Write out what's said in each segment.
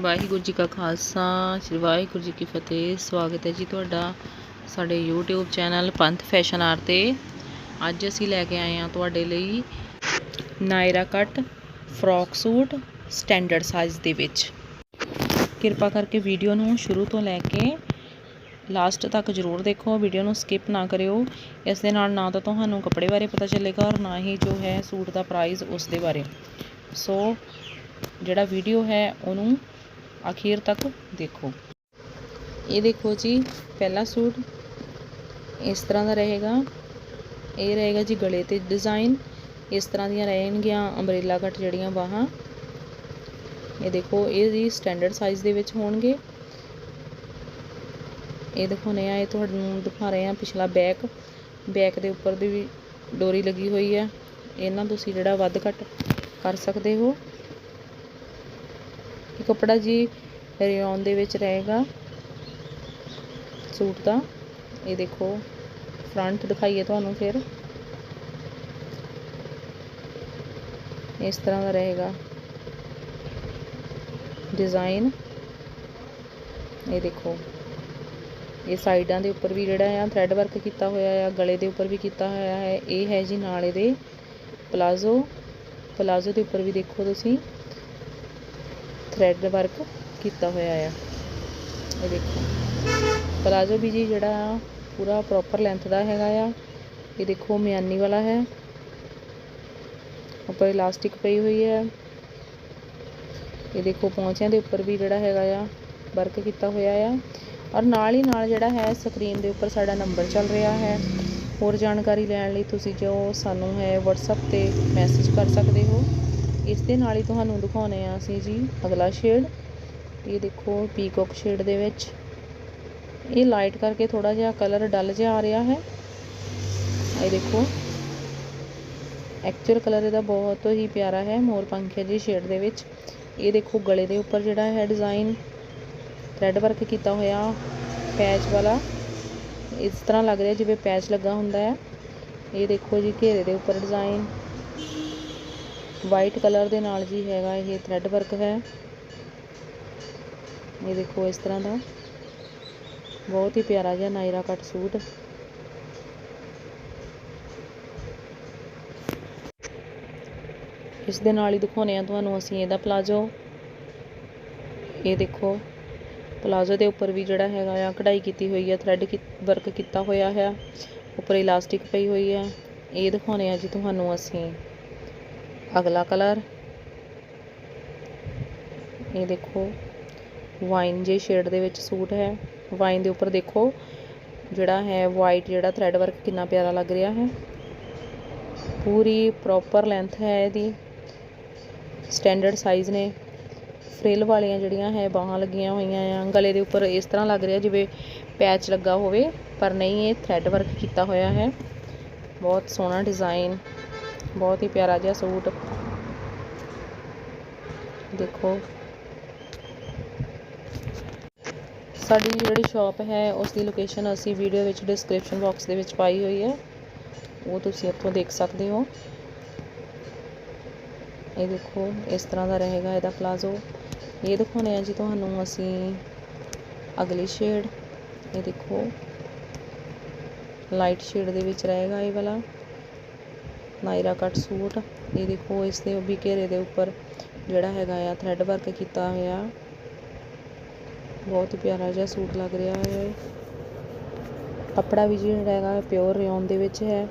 ਵਾਹਿਗੁਰੂ ਜੀ ਕਾ ਖਾਲਸਾ, ਸ੍ਰੀ ਵਾਹਿਗੁਰੂ ਜੀ ਕੀ ਫਤਿਹ। ਸਵਾਗਤ ਹੈ ਜੀ ਤੁਹਾਡਾ ਸਾਡੇ YouTube ਚੈਨਲ ਪੰਥ ਫੈਸ਼ਨ ਆਰ ਤੇ। ਅੱਜ ਅਸੀਂ ਲੈ ਕੇ ਆਏ ਹਾਂ ਤੁਹਾਡੇ ਲਈ ਨਾਇਰਾ ਕੱਟ, ਫਰੋਕ ਸੂਟ, ਸਟੈਂਡਰਡ ਸਾਈਜ਼ ਦੇ ਵਿੱਚ। ਕਿਰਪਾ ਕਰਕੇ ਵੀਡੀਓ ਨੂੰ ਸ਼ੁਰੂ ਤੋਂ ਲੈ ਕੇ ਲਾਸਟ ਤੱਕ ਜ਼ਰੂਰ ਦੇਖੋ, ਵੀਡੀਓ ਨੂੰ ਸਕਿਪ ਨਾ ਕਰਿਓ। ਇਸ ਦੇ ਨਾਲ ਨਾ ਤਾਂ ਤੁਹਾਨੂੰ ਕੱਪੜੇ ਬਾਰੇ ਪਤਾ ਚੱਲੇਗਾ ਔਰ ਨਾ ਹੀ ਜੋ ਹੈ ਸੂਟ ਦਾ ਪ੍ਰਾਈਸ ਉਸ ਦੇ ਬਾਰੇ। ਸੋ, ਜਿਹੜਾ ਵੀਡੀਓ ਹੈ ਉਹਨੂੰ ਅਖੀਰ ਤੱਕ ਦੇਖੋ। ਇਹ ਦੇਖੋ ਜੀ, ਪਹਿਲਾ ਸੂਟ ਇਸ ਤਰ੍ਹਾਂ ਦਾ ਰਹੇਗਾ। ਇਹ ਰਹੇਗਾ ਜੀ ਗਲੇ ਤੇ ਡਿਜ਼ਾਈਨ ਇਸ ਤਰ੍ਹਾਂ ਦੀਆਂ ਰਹਿਣਗੀਆਂ ਅੰਬ੍ਰੇਲਾ ਕੱਟ ਜਿਹੜੀਆਂ ਬਾਹਾਂ। ਇਹ ਦੇਖੋ, ਇਹ ਜੀ ਸਟੈਂਡਰਡ ਸਾਈਜ਼ ਦੇ ਵਿੱਚ ਹੋਣਗੇ। ਇਹ ਦਿਖਾਉਣੇ ਆ ਇਹ ਤੁਹਾਨੂੰ ਦਿਖਾ ਰਹੇ ਆ ਪਿਛਲਾ ਬੈਕ ਬੈਕ ਦੇ ਉੱਪਰ ਦੀ ਵੀ ਡੋਰੀ ਲੱਗੀ ਹੋਈ ਹੈ। ਇਹਨਾਂ ਤੁਸੀਂ ਜਿਹੜਾ ਵੱਧ ਘੱਟ ਕਰ ਸਕਦੇ ਹੋ। ਕੱਪੜਾ ਜੀ ਰਿਓਨ ਦੇ ਵਿੱਚ ਰਹੇਗਾ। ਸੂਟ ਦਾ। ਇਹ ਦੇਖੋ ਫਰੰਟ ਦਿਖਾਈਏ ਤੁਹਾਨੂੰ ਫਿਰ। ਇਸ ਤਰ੍ਹਾਂ ਦਾ ਰਹੇਗਾ। ਡਿਜ਼ਾਈਨ ਇਹ ਦੇਖੋ, ਇਹ ਸਾਈਡਾਂ ਦੇ ਉੱਪਰ ਵੀ ਜਿਹੜਾ ਆ ਥ੍ਰੈਡ ਵਰਕ ਕੀਤਾ ਹੋਇਆ ਆ, ਗਲੇ ਦੇ ਉੱਪਰ ਵੀ ਕੀਤਾ ਹੋਇਆ ਹੈ ਇਹ ਹੈ ਜੀ ਨਾਲ ਇਹਦੇ ਪਲਾਜ਼ੋ। ਪਲਾਜ਼ੋ ਦੇ ਉੱਪਰ ਵੀ ਦੇਖੋ ਤੁਸੀਂ। ਥਰੈਡ ਵਰਕ ਕੀਤਾ ਹੋਇਆ ਆ। ਇਹ ਦੇਖੋ। ਪਲਾਜ਼ੋ ਵੀ ਜੀ ਜਿਹੜਾ ਪੂਰਾ ਪ੍ਰੋਪਰ ਲੈਂਥ ਦਾ ਹੈਗਾ ਆ। ਇਹ ਦੇਖੋ, ਮਿਆਨੀ ਵਾਲਾ ਹੈ। ਉੱਪਰ ਇਲਾਸਟਿਕ ਪਈ ਹੋਈ ਹੈ। ਇਹ ਦੇਖੋ, ਪੌਂਚਿਆਂ ਦੇ ਉੱਪਰ ਵੀ ਜਿਹੜਾ ਹੈਗਾ ਆ ਵਰਕ ਕੀਤਾ ਹੋਇਆ ਆ। ਔਰ ਨਾਲ ਹੀ ਨਾਲ ਜਿਹੜਾ ਹੈ ਸਕਰੀਨ ਦੇ ਉੱਪਰ ਸਾਡਾ ਨੰਬਰ ਚੱਲ ਰਿਹਾ ਹੈ। ਹੋਰ ਜਾਣਕਾਰੀ ਲੈਣ ਲਈ ਤੁਸੀਂ ਜੋ ਸਾਨੂੰ ਹੈ WhatsApp ਤੇ ਮੈਸੇਜ ਕਰ ਸਕਦੇ ਹੋ। ਇਸ ਦੇ ਨਾਲ ਹੀ ਤੁਹਾਨੂੰ ਦਿਖਾਉਣੇ ਆ ਅਸੀਂ ਜੀ ਅਗਲਾ ਸ਼ੇਡ ਇਹ ਦੇਖੋ ਪੀਕੋਕ ਸ਼ੇਡ ਦੇ ਵਿੱਚ। ਇਹ ਲਾਈਟ ਕਰਕੇ ਥੋੜਾ ਜਿਹਾ ਕਲਰ ਡਲ ਜਿਹਾ ਆ ਰਿਹਾ ਹੈ। ਇਹ ਦੇਖੋ। ਐਕਚੁਅਲ ਕਲਰ ਇਹਦਾ ਬਹੁਤ ਹੀ ਪਿਆਰਾ ਹੈ, ਮੋਰ ਪੰਖੇ ਜੀ ਸ਼ੇਡ ਦੇ ਵਿੱਚ। ਇਹ ਦੇਖੋ ਗਲੇ ਦੇ ਉੱਪਰ ਜਿਹੜਾ ਹੈ ਡਿਜ਼ਾਈਨ ਥ੍ਰੈਡ ਵਰਕ ਕੀਤਾ ਹੋਇਆ ਪੈਚ ਵਾਲਾ। ਇਸ ਤਰ੍ਹਾਂ ਲੱਗ ਰਿਹਾ ਜਿਵੇਂ ਪੈਚ ਲੱਗਾ ਹੁੰਦਾ ਹੈ। ਇਹ ਦੇਖੋ ਜੀ ਘੇਰੇ ਦੇ ਉੱਪਰ ਡਿਜ਼ਾਈਨ ਵਾਈਟ ਕਲਰ ਦੇ ਨਾਲ ਜੀ ਹੈਗਾ ਇਹ ਥ੍ਰੈਡ ਵਰਕ ਹੈ। ਇਹ ਦੇਖੋ ਇਸ ਤਰ੍ਹਾਂ ਦਾ। ਬਹੁਤ ਹੀ ਪਿਆਰਾ ਜਿਹਾ ਨਾਇਰਾ ਕੱਟ ਸੂਟ। ਇਸ ਦੇ ਨਾਲ ਹੀ ਦਿਖਾਉਨੇ ਆ ਤੁਹਾਨੂੰ ਅਸੀਂ ਇਹਦਾ ਪਲਾਜੋ ਇਹ ਦੇਖੋ ਪਲਾਜ਼ੋ ਦੇ ਉੱਪਰ ਵੀ ਜਿਹੜਾ ਹੈਗਾ ਆ, ਕਢਾਈ ਕੀਤੀ ਹੋਈ ਹੈ ਥ੍ਰੈਡ ਵਰਕ ਕੀਤਾ ਹੋਇਆ ਹੈ। ਉੱਪਰ ਇਲਾਸਟਿਕ ਪਈ ਹੋਈ ਹੈ। ਇਹ ਦਿਖਾਉਨੇ ਆ ਜੀ ਤੁਹਾਨੂੰ ਅਸੀਂ। ਅਗਲਾ ਕਲਰ। ਇਹ ਦੇਖੋ, ਵਾਈਨ ਜੇ ਸ਼ੇਡ ਦੇ ਵਿੱਚ ਸੂਟ ਹੈ। ਵਾਈਨ ਦੇ ਉੱਪਰ ਦੇਖੋ, ਜਿਹੜਾ ਹੈ ਵਾਈਟ ਜਿਹੜਾ ਥ੍ਰੈਡ ਵਰਕ ਕਿੰਨਾ ਪਿਆਰਾ ਲੱਗ ਰਿਹਾ ਹੈ। ਪੂਰੀ ਪ੍ਰੋਪਰ ਲੈਂਥ ਹੈ ਇਹਦੀ। ਸਟੈਂਡਰਡ ਸਾਈਜ਼ ਨੇ। ਫ੍ਰਿਲ ਵਾਲੀਆਂ ਜਿਹੜੀਆਂ ਹੈ, ਬਾਹਾਂ ਲੱਗੀਆਂ ਹੋਈਆਂ ਆ। ਗਲੇ ਦੇ ਉੱਪਰ ਇਸ ਤਰ੍ਹਾਂ ਲੱਗ ਰਿਹਾ ਜਿਵੇਂ ਪੈਚ ਲੱਗਾ ਹੋਵੇ, ਪਰ ਨਹੀਂ, ਇਹ ਥ੍ਰੈਡ ਵਰਕ ਕੀਤਾ ਹੋਇਆ ਹੈ। ਬਹੁਤ ਸੋਹਣਾ ਡਿਜ਼ਾਈਨ ਬਹੁਤ ਹੀ ਪਿਆਰਾ ਜਿਹਾ ਸੂਟ। ਦੇਖੋ। ਸਾਡੀ ਜਿਹੜੀ ਸ਼ਾਪ ਹੈ ਉਸ ਦੀ ਲੋਕੇਸ਼ਨ ਅਸੀਂ ਵੀਡੀਓ ਵਿੱਚ ਡਿਸਕ੍ਰਿਪਸ਼ਨ ਬਾਕਸ ਦੇ ਵਿੱਚ ਪਾਈ ਹੋਈ ਹੈ। ਉਹ ਤੁਸੀਂ ਇੱਥੋਂ ਦੇਖ ਸਕਦੇ ਹੋ। ਇਹ ਦੇਖੋ, ਇਸ ਤਰ੍ਹਾਂ ਦਾ ਰਹੇਗਾ ਇਹਦਾ ਪਲਾਜ਼ੋ ਇਹ ਦਿਖਾਉਣੇ ਆ ਜੀ ਤੁਹਾਨੂੰ ਅਸੀਂ ਅਗਲੀ ਸ਼ੇਡ ਇਹ ਦੇਖੋ। ਲਾਈਟ ਸ਼ੇਡ ਦੇ ਵਿੱਚ ਰਹੇਗਾ ਇਹ ਵਾਲਾ। ਨਾਇਰਾ ਕੱਟ ਸੂਟ। ਇਹ ਦੇਖੋ, ਇਸ ਦੇ ਵੀ ਘੇਰੇ ਦੇ ਉੱਪਰ ਜਿਹੜਾ ਹੈਗਾ ਆ ਥ੍ਰੈਡ ਵਰਕ ਕੀਤਾ ਹੋਇਆ। ਬਹੁਤ ਹੀ ਪਿਆਰਾ ਜਿਹਾ ਸੂਟ ਲੱਗ ਰਿਹਾ ਹੈ ਕੱਪੜਾ ਵੀ ਜਿਹੜਾ ਹੈਗਾ ਪਿਓਰ ਰਿਓਨ ਦੇ ਵਿੱਚ ਹੈ।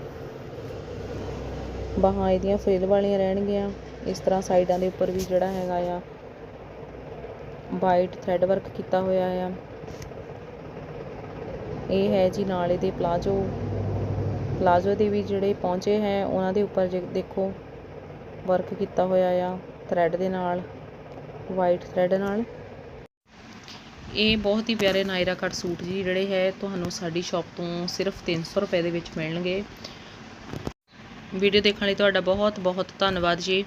ਬਾਹਾਂ ਇਹਦੀਆਂ ਫਰਿੱਲ ਵਾਲੀਆਂ ਰਹਿਣਗੀਆਂ। ਇਸ ਤਰ੍ਹਾਂ ਸਾਈਡਾਂ ਦੇ ਉੱਪਰ ਵੀ ਜਿਹੜਾ ਹੈਗਾ ਆ ਵਾਈਟ ਥ੍ਰੈਡ ਵਰਕ ਕੀਤਾ ਹੋਇਆ ਆ। ਇਹ ਹੈ ਜੀ ਨਾਲ ਇਹਦੇ ਪਲਾਜੋ ਪਲਾਜੋ ਦੇ ਵੀ ਜਿਹੜੇ ਪਹੁੰਚੇ ਹੈ, ਉਹਨਾਂ ਦੇ ਉੱਪਰ ਜੇ ਦੇਖੋ ਵਰਕ ਕੀਤਾ ਹੋਇਆ ਆ ਥਰੈਡ ਦੇ ਨਾਲ ਵਾਈਟ ਥਰੈਡ ਨਾਲ। ਇਹ ਬਹੁਤ ਹੀ ਪਿਆਰੇ ਨਾਇਰਾ ਕੱਟ ਸੂਟ ਜੀ ਜਿਹੜੇ ਹੈ, ਤੁਹਾਨੂੰ ਸਾਡੀ ਸ਼ਾਪ ਤੋਂ ਸਿਰਫ 300 ਰੁਪਏ ਦੇ ਵਿੱਚ ਮਿਲਣਗੇ। ਵੀਡੀਓ ਦੇਖਣ ਲਈ ਤੁਹਾਡਾ ਬਹੁਤ ਬਹੁਤ ਧੰਨਵਾਦ ਜੀ।